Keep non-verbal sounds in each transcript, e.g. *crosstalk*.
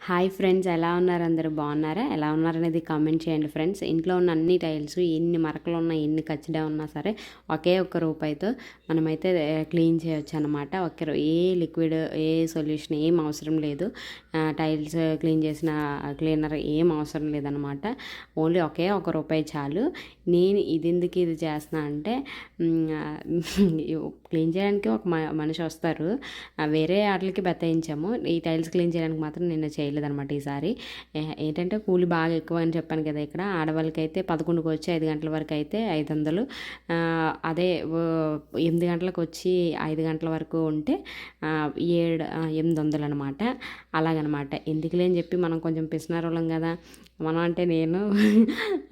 Hi friends ఎలా ఉన్నారు? అందరూ బాగున్నారా? ఎలా ఉన్నారనేది కామెంట్ చేయండి ఫ్రెండ్స్. ఇంట్లో ఉన్న అన్ని టైల్స్ ఎన్ని మరకలు ఉన్నా ఎన్ని కచ్చిడా ఉన్నా సరే ఒకే ఒక్క రూపాయితో మనమైతే క్లీన్ చేయొచ్చు అనమాట ఒకే ఏ లిక్విడ్ ఏ సొల్యూషన్ ఏం అవసరం లేదు. టైల్స్ క్లీన్ చేసిన క్లీనర్ ఏం అవసరం లేదనమాట ఓన్లీ ఒకే ఒక రూపాయి చాలు. నేను ఇది ఎందుకు ఇది చేస్తున్నా అంటే *laughs* క్లీన్ చేయడానికి ఒక మ- మనిషి వస్తారు. వేరే వాటికి బెత్తాయించాము. ఈ టైల్స్ క్లీన్ చేయడానికి మాత్రం నేను చేయలేదన్నమాట ఈసారి. ఏంటంటే కూలి బాగా ఎక్కువ అని చెప్పాను కదా ఇక్కడ. ఆడవాళ్ళకి అయితే పదకొండుకి వచ్చి ఐదు గంటల వరకు అయితే ఐదు వందలు. అదే ఓ, ఎనిమిది గంటలకు వచ్చి ఐదు గంటల వరకు ఉంటే ఏడు ఎనిమిది వందలు అనమాట అలాగనమాట. ఎందుకులే అని చెప్పి మనం కొంచెం పిసినారోళ్ళం కదా. మనం అంటే నేను.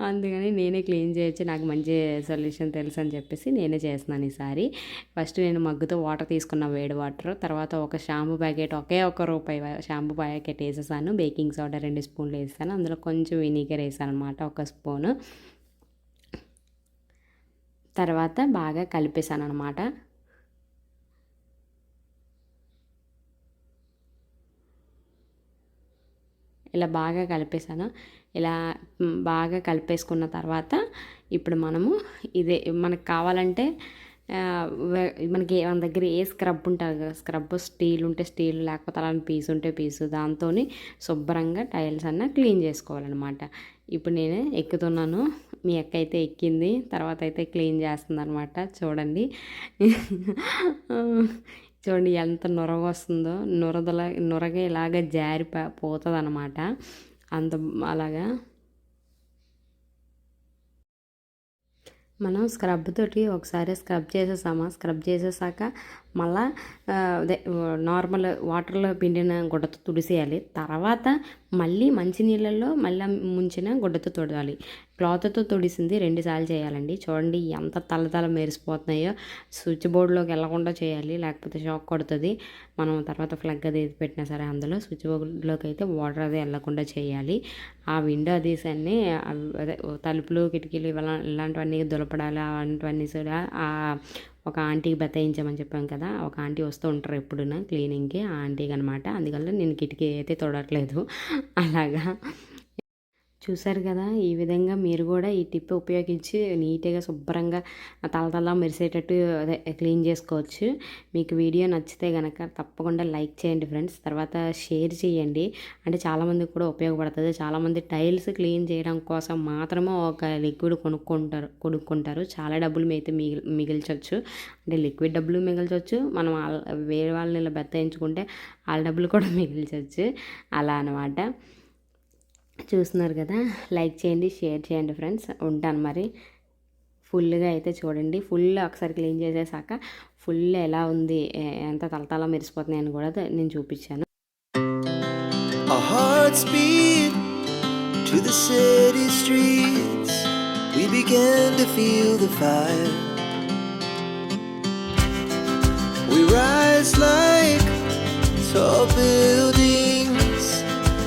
అందుకని నేనే క్లీన్ చేయొచ్చు నాకు మంచి సొల్యూషన్ తెలుసు అని చెప్పేసి నేనే చేస్తున్నాను ఈసారి. ఫస్ట్ నేను మగ్గుతో వాటర్ తీసుకున్న వేడి వాటర్ తర్వాత ఒక షాంపూ ప్యాకెట్ ఒకే ఒక రూపాయి షాంపూ ప్యాకెట్ వేసేసాను. బేకింగ్ సోడా రెండు స్పూన్లు వేసాను అందులో కొంచెం వినీగర్ వేసాను అనమాట ఒక స్పూను. తర్వాత బాగా కలిపేసాను అనమాట ఇలా బాగా కలిపేసాను ఇలా బాగా కలిపేసుకున్న తర్వాత ఇప్పుడు మనము ఇదే మనకు కావాలంటే మనకి మన దగ్గర ఏ స్క్రబ్ ఉంటుంది కదా స్క్రబ్ స్టీల్ ఉంటే స్టీల్ లేకపోతే అలాంటి పీస్ ఉంటే పీసు దాంతో శుభ్రంగా టైల్స్ అన్న క్లీన్ చేసుకోవాలన్నమాట. ఇప్పుడు నేను ఎక్కుతున్నాను. మీ అక్క అయితే ఎక్కింది తర్వాత అయితే క్లీన్ చేస్తుంది అనమాట చూడండి. చూడండి ఎంత నురగ వస్తుందో నురదల నొరగ ఇలాగ జారి పోతుంది అనమాట అంత అలాగా. మనం స్క్రబ్ తోటి ఒకసారి స్క్రబ్ చేసేసామా? స్క్రబ్ చేసేసాక మళ్ళా అదే నార్మల్ వాటర్లో పిండిన గుడ్డతో తుడిసేయాలి. తర్వాత మళ్ళీ మంచినీళ్ళల్లో మళ్ళీ ముంచిన గుడ్డతో తుడవాలి. క్లాత్తో తుడిసింది రెండుసార్లు చేయాలండి. చూడండి ఎంత తలతల మెరిసిపోతున్నాయో. స్విచ్ బోర్డులోకి వెళ్ళకుండా చేయాలి లేకపోతే షాక్ కొడుతుంది. మనం తర్వాత ఫ్లగ్ అది పెట్టినా సరే అందులో స్విచ్ బోర్డులోకి అయితే వాటర్ అది వెళ్ళకుండా చేయాలి. ఆ విండో అది అన్నీ అవి- అదే తలుపులు కిటికీలు ఇవలా ఇలాంటివన్నీ దులపడాలి. అలాంటివన్నీ కూడా ఆ ఒక ఆంటీకి బతాయించామని చెప్పాం కదా ఒక ఆంటీ వస్తూ ఉంటారు ఎప్పుడునా క్లీనింగ్కి ఆ ఆంటీకి అనమాట అందువల్ల నేను కిటికీ అయితే తోడట్లేదు అలాగా. చూసారు కదా ఈ విధంగా మీరు కూడా ఈ టిప్ ఉపయోగించి నీట్గా శుభ్రంగా తలతల మెరిసేటట్టు అదే క్లీన్ చేసుకోవచ్చు. మీకు వీడియో నచ్చితే కనుక తప్పకుండా లైక్ చేయండి ఫ్రెండ్స్. తర్వాత షేర్ చేయండి. అంటే చాలామందికి కూడా ఉపయోగపడుతుంది. చాలామంది టైల్స్ క్లీన్ చేయడం కోసం మాత్రమే ఒక లిక్విడ్ కొనుక్కుంటారు కొనుక్కుంటారు. చాలా డబ్బులు అయితే మిగిల్ మిగిల్చవచ్చు అంటే లిక్విడ్ డబ్బులు మిగిల్చవచ్చు మనం వాళ్ళ- వేరే వాళ్ళని ఇలా బెత్తాయించుకుంటే వాళ్ళ డబ్బులు కూడా మిగిల్చవచ్చు అలా అనమాట చూస్తున్నారు కదా లైక్ చేయండి షేర్ చేయండి ఫ్రెండ్స్. ఉంటాను మరి. ఫుల్గా అయితే చూడండి. ఫుల్ ఒకసారి క్లీన్ చేసేసాక ఫుల్ ఎలా ఉంది ఎంత తలతల మెరిసిపోతున్నాయని కూడా నేను చూపించాను. To the city streets. We began to feel the fire. We rise like tall buildings.